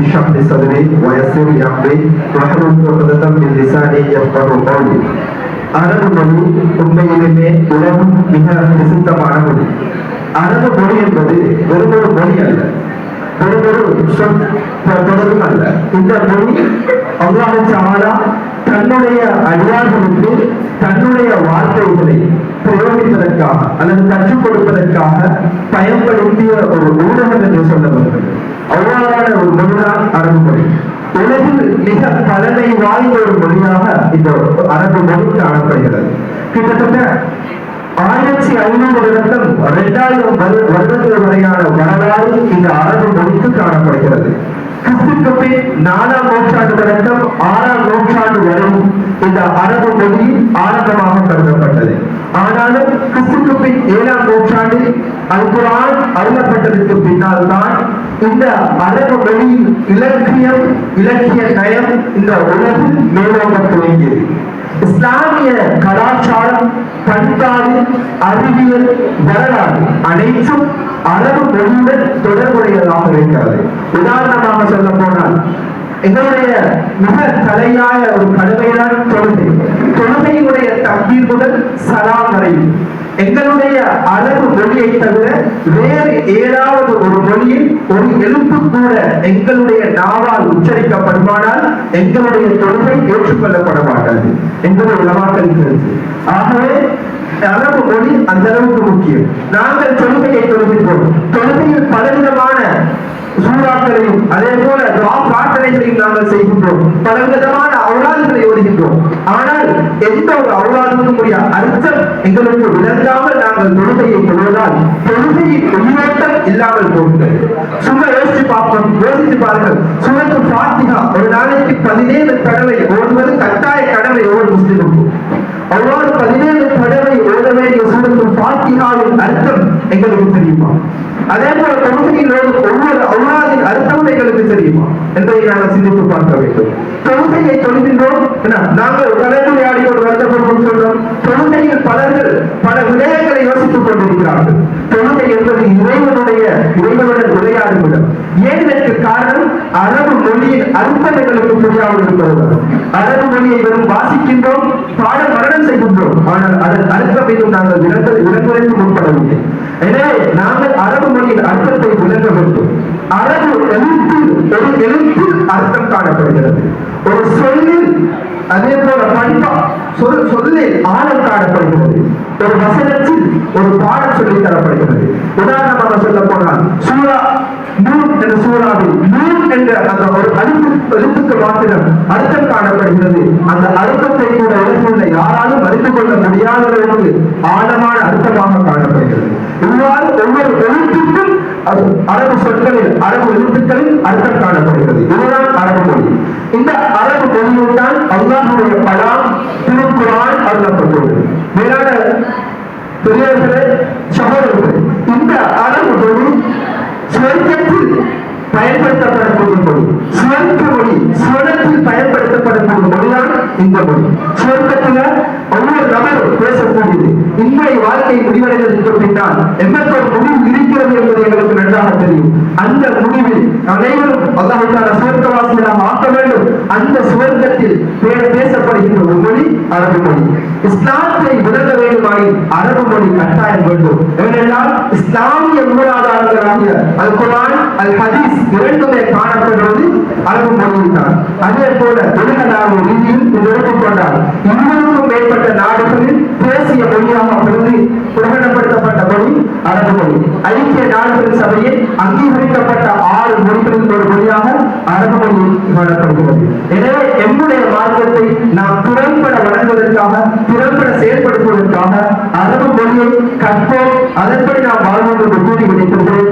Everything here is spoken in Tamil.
اشرح لي صدري ويسر لي امري واحلل عقدة من لساني يفقه قولي அரபு மொழி உண்மையிலுமே உலகம் மிக பிரசித்தமான மொழி அரபு மொழி என்பது வெறும் ஒரு மொழி அல்ல வெறும் ஒரு சொல் தொடரும் அல்ல இந்த மொழி அல்லாஹ் சாலா தன்னுடைய அடியார்களுக்கு தன்னுடைய வார்த்தைகளை பிரயோகிப்பதற்காக அல்லது கற்றுக் கொடுப்பதற்காக பயன்படுத்திய ஒரு ஊடகம் என்று சொல்லப்படுகிறது அவ்வாறான ஒரு மொழிதான் அரபு மொழி உலகில் மிக தலைமை வாய்ந்த ஒரு மொழியாக இந்த அரபு மொழி காணப்படுகிறது. கிட்டத்தட்ட ஆயிரத்தி ஐநூறு வருடம் இரண்டாயிரம் வருடங்கள் வரையான வரலாறு இந்த அரபு மொழிக்கு காணப்படுகிறது. கிறிஸ்துக்கு பின் நாலாம் நூற்றாண்டு தொடக்கம் ஆறாம் நூற்றாண்டு வரும் இந்த அரபு மொழி ஆரம்பமாக கருதப்பட்டது. ஆனாலும் கிறிஸ்துக்கு பின் ஏழாம் நூற்றாண்டில் அல்குரான் அருளப்பட்டதற்கு பின்னால் தான் இந்த அரபு மொழியின் இலக்கியம் இலக்கிய நயம் இந்த உலகில் மேலோங்க துவங்கியது இஸ்லாமிய கலாச்சாரம் பண்பாடு அறிவியல் வரலாறு அனைத்தும் அரபு மொழியுடன் தொடர்புடையதாக இருக்கிறது. உதாரணமாக சொல்ல போனால் எங்களுடைய மிக தலையாய ஒரு கடுமையான தொழுகை. தொழுகையுடைய தம்பீர் முதல் சலாம் வரையும் எங்களுடைய அளவு மொழியை தவிர வேறு ஏழாவது ஒரு மொழியில் ஒரு எழுப்பு கூட எங்களுடைய நாவால் உச்சரிக்கப்படுமானால் எங்களுடைய தொழுகை ஏற்றுக்கொள்ளப்பட மாட்டாது என்பது உலமாக்கள் ஆகவே அளவு மொழி அந்த அளவுக்கு முக்கியம். நாங்கள் தொழுகையை தொழுகின்றோம். தொழுகையில் பலவிதமான சூறாக்களையும் அதே போல பிரார்த்தனைகளையும் நாங்கள் செய்கின்றோம். பல விதமான ஓடுகின்றோம் ஆனால் எந்த ஒரு அவுலாதுக்கும் உரிய அர்த்தம் எங்களுக்கு விளங்காமல் நாங்கள் தொழுகையை தொழுவதால் தொழுகையின் உயிரோட்டம் இல்லாமல் போகிறது சும்மா யோசிச்சு பார்ப்போம் யோசிச்சு பாருங்கள். சுமத்து பாத்திகா ஒரு நாளைக்கு பதினேழு தடவை ஓடுவது கட்டாய கடமை ஒவ்வொரு முஸ்லிமுக்கும் அவ்வாறு பதினேழு தடவை ஓட வேண்டிய சூரத்து பாத்திகாவின் அர்த்தம் எங்களுக்கு தெரியுமா? அதே போல தொழுகையில் ஒவ்வொரு அவுலாதின் அர்த்தமும் எங்களுக்கு தெரியுமா? என்பதை நாங்கள் சிந்தித்து பார்க்க வேண்டும். தொழுகையை தொழுகின்றோம் நாங்கள் தலைமுறையாடி கொண்டு தொழுகையில் பலர்கள் பல விடயங்களை யோசித்துக் கொண்டிருக்கிறார்கள். தொழுகை என்பது இறைவனுடைய இறைவனுடன் உரையாடும் இடம். ஏன் இதற்கு காரணம்? அரபு மொழியின் அர்த்தம் புரியாமல் இருப்பது அரபு மொழியை வெறும் வாசிக்கின்றோம் பாட மரணம் செய்கின்றோம். ஆனால் அதன் அர்த்தம் இன்னும் நாங்கள் விளக்க விளங்குவதற்கு முற்படவில்லை. எனவே நாங்கள் அரபு மொழியின் அர்த்தத்தை விளங்க வேண்டும். அரபு எழுத்து ஒரு எழுத்து அர்த்தம் காணப்படுகிறது. ஒரு சொல்லில் அதே போல பண்பா சொல் சொல்லில் ஆழம் காணப்படுகிறது. ஒரு வசனத்தில் ஒரு பாடம் சொல்லி தரப்படுகிறது. உதாரணமாக சொல்ல போனால் சூரா நூன் என்ற சூறாவில் நூன் என்ற அந்த ஒரு அழுத்து எழுத்துக்கு மாத்திரம் அர்த்தம் காணப்படுகிறது. அந்த அழுத்தத்தை கூட எழுத்துள்ள யாராலும் அறிந்து கொள்ள முடியாத அளவுக்கு ஆழமான அர்த்தமாக காணப்படுகிறது. இவ்வாறு ஒவ்வொரு எழுத்துக்கும் அது அரபு சொற்களில் அரபு எழுத்துக்களில் அர்த்தம் காணப்படுகிறது. இதுதான் அரபு மொழி. இந்த அரபு மொழியில் தான் அல்லாஹுடைய பலாம் திருக்குறான் அருளப்பட்டுள்ளது மேலான பெரியவர்களே சகோதரர்களே இந்த அரபு மொழி சுவர்க்கத்தில் பயன்படுத்தப்படக்கூடிய மொழி சுவர்க்க மொழி சுவனத்தில் பயன்படுத்தப்படக்கூடிய மொழிதான் இந்த மொழி. சுவர்க்கத்துல ஒவ்வொரு நபரும் பேசக்கூடியது. இன்றைய வாழ்க்கை முடிவடைவதற்கு பின்னால் எங்களுக்கு முடிவு இருக்கிறது என்பது எங்களுக்கு நன்றாக தெரியும். அந்த முடிவில் அனைவரும் அல்லாஹால சுவர்க்கவாசிகளாக ஆக்க வேண்டும். அந்த சுவர்க்கத்தில் பேசப்படுகின்ற ஒரு மொழி அரபு மொழி. இஸ்லாத்தை விளங்க வேண்டுமாயின் அரபு மொழி கட்டாயம் வேண்டும். ஏனென்றால் இஸ்லாமிய மூலாதாரங்களாகிய அல் குரான் அல் ஹதீஸ் இரண்டுமே காணப்படுவது அரபு மொழியில் தான் அதே போல உலகளாவிய ரீதியில் இது எடுத்துக்கொண்டால் மேற்பட்ட நாடுகளில் தேசிய மொழியாக பிரிந்து பிரகடனப்படுத்தப்பட்ட மொழி அரபு மொழி. ஐக்கிய நாடுகள் சபையில் அங்கீகரிக்கப்பட்ட ஆறு மொழிகளில் ஒரு மொழியாக அரபு மொழி காணப்படுகிறது. எனவே எம்முடைய மார்க்கத்தை நாம் திறம்பட வழங்குவதற்காக திறம்பட செயல்படுத்துவதற்காக அரபு மொழியை கற்போம். அதன்படி நாம் வாழ்வோம் என்று கூறி விடைத்திருக்கிறேன்